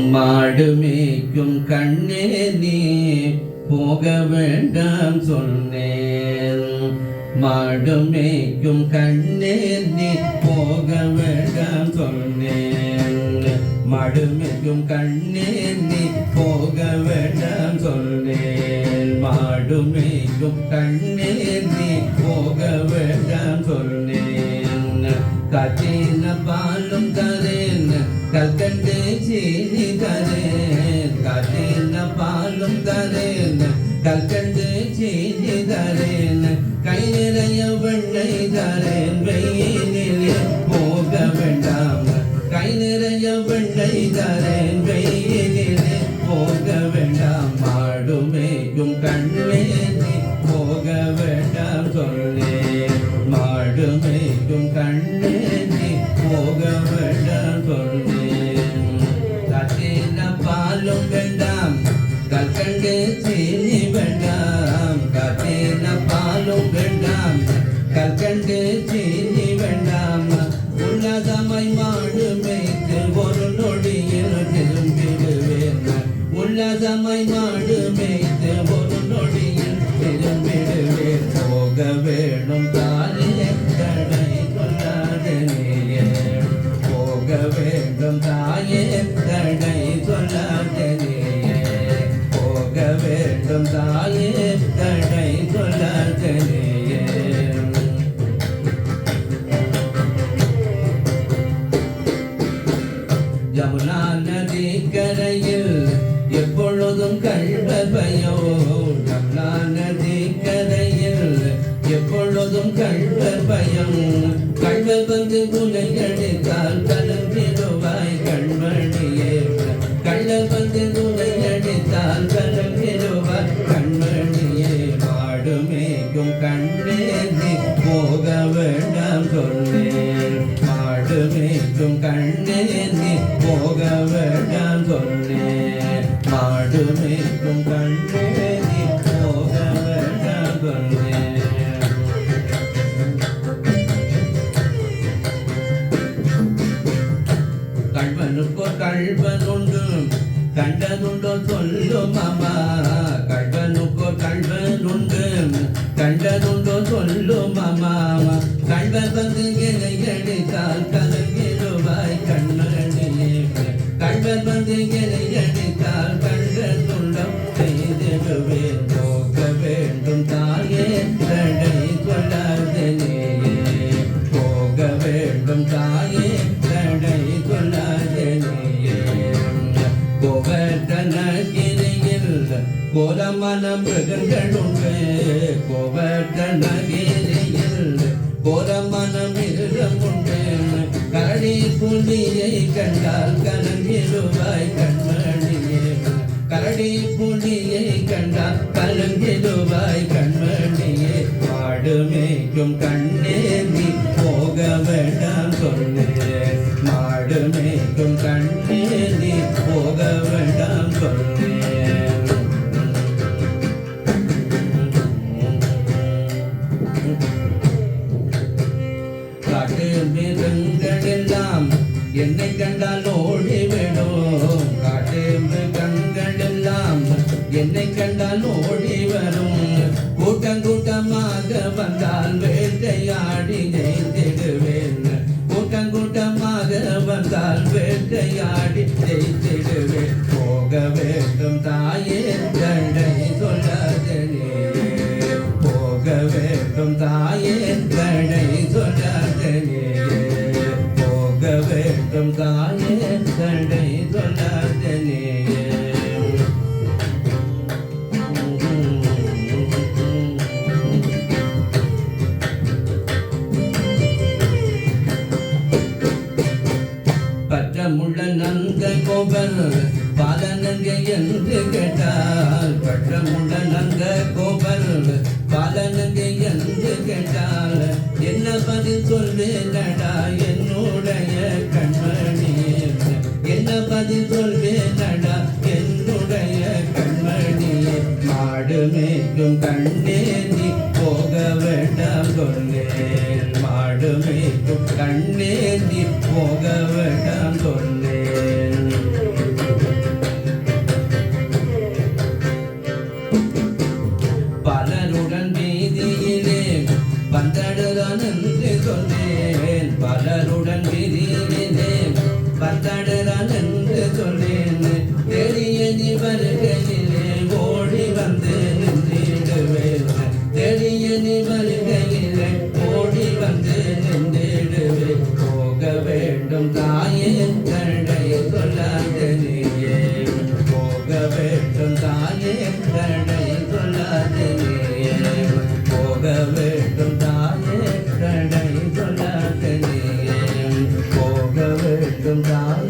மாடு மேய்க்கும் கண்ணே நீ போக வேண்டாம் சொன்னேன். மாடு மேய்க்கும் கண்ணே நீ போக வேண்டாம் சொன்னேன். மாடு மேய்க்கும் கண்ணே நீ போக வேண்டாம் சொன்னேன். மாடு மேய்க்கும் கண்ணே நீ போக வேண்டாம் சொன்னேன். காற்றின பாலும் தரேன் கல்கண்டு சீனி தரேன் காற்றின பாலும் தரேன் கல்கண்டு சீனி தரேன் கை நிறைய வெண்ணெய் தரேன் வெயிலிலே போக வேண்டாம் கை நிறைய வெண்ணெய் தரேன் வெயிலிலே போக வேண்டாம் மாடுமேயும் கண்ணே நீ போக வேண்டாம் சொல்லேன் மாடுமேயும் கண்ணே போக வேண்டாம் பாலும் வேண்டாம் கற்கண்டு சீனி வேண்டாம். உள்ளதமை மாடு மேய்த்து ஒரு நொடியில் திரும்பிடுவேன். உள்ளதமை மாடு மேய்த்து ஒரு நொடியில் திரும்பிடுவேன். போக வேணும் தானே தடை கொள்ளாதே. போக வேண்டும் தாயே தடை சொல்லாதே யமுனா நதி கரையில் எப்பொழுதும் கண்ட பயோ போக வேண்டாம் சொன்னேன் மாடுமேயும் கண்ணே நீ போக வேண்டாம் சொன்னேன் கல்வனுக்கோ கண்டதுண்டோ சொல்லும் அம்மா கல்வனுக்கோ கல்வன் கண்டதுண்டோ சொல்லும் அம்மா கல்வன் வந்து என்னை எடுத்தால் கலங்கிடுவாய் கண்மணியே கல்வன் வந்து என்னை அடித்தால் கண்கள் துண்டம் செய்திடுவே போக வேண்டும் தாயே தடை கொள்ளாதே நீயே போக வேண்டும் தாயே தடை நீயே கோவர்தனகிரியில் மிருகங்களுண்டு கோவர்தனகிரியில் மிருகமுண்டு புலியை கண்டால் கலங்கிடுவாய் கண்மணியே கரடி புலியை கண்டால் கலங்கிடுவாய் கண்மணியே மாடு மேய்க்கும் கண்ணே நீ போக வேண்டாம் சொன்னேன். என்னை கண்டால் ஓடிவிடும் காட்டு மிருகங்கள் எல்லாம் என்னை கண்டால் ஓடி வரும். கூட்டம் கூட்டமாக வந்தால் வேட்டையாடி ஜெயித்திடுவேன். கூட்டம் கூட்டமாக வந்தால் வேட்டையாடி ஜெயித்திடுவேன். போக வேண்டும் தாயே தண்டை சொல்லாதே போக வேண்டும் தாயே தடை சொல்லாதே கோபல் பாலனங்க என்று கேட்டால் பற்றமுள்ள நந்த கோபல் பாலனங்க என்று கேட்டால் என்ன பதில் சொல்வேனடா என்னுடைய கண்மணி என்ன பதில் சொல்வேனடா என்னுடைய கண்மணி மாடு மேய்க்கும் கண்ணே நீ போக வேண்டாம் சொன்னேன் மாடு மேய்க்கும் கண்ணே நீ போக வேண்டாம் சொன்னேன் தேடி வருகையிலே ஓடி வந்து நின்றிடுவேன் தெரிய நீ வருகையிலே ஓடி வந்து நின்றிடுவேன் போக வேண்டும் தாயே கருணையை சொல்லாத நீயே போக வேண்டும் தாயே கருணையை சொல்லாத நீயே போக வேண்டும் தாயே கருணையை சொல்லாத நீயே போக வேண்டும் தாயே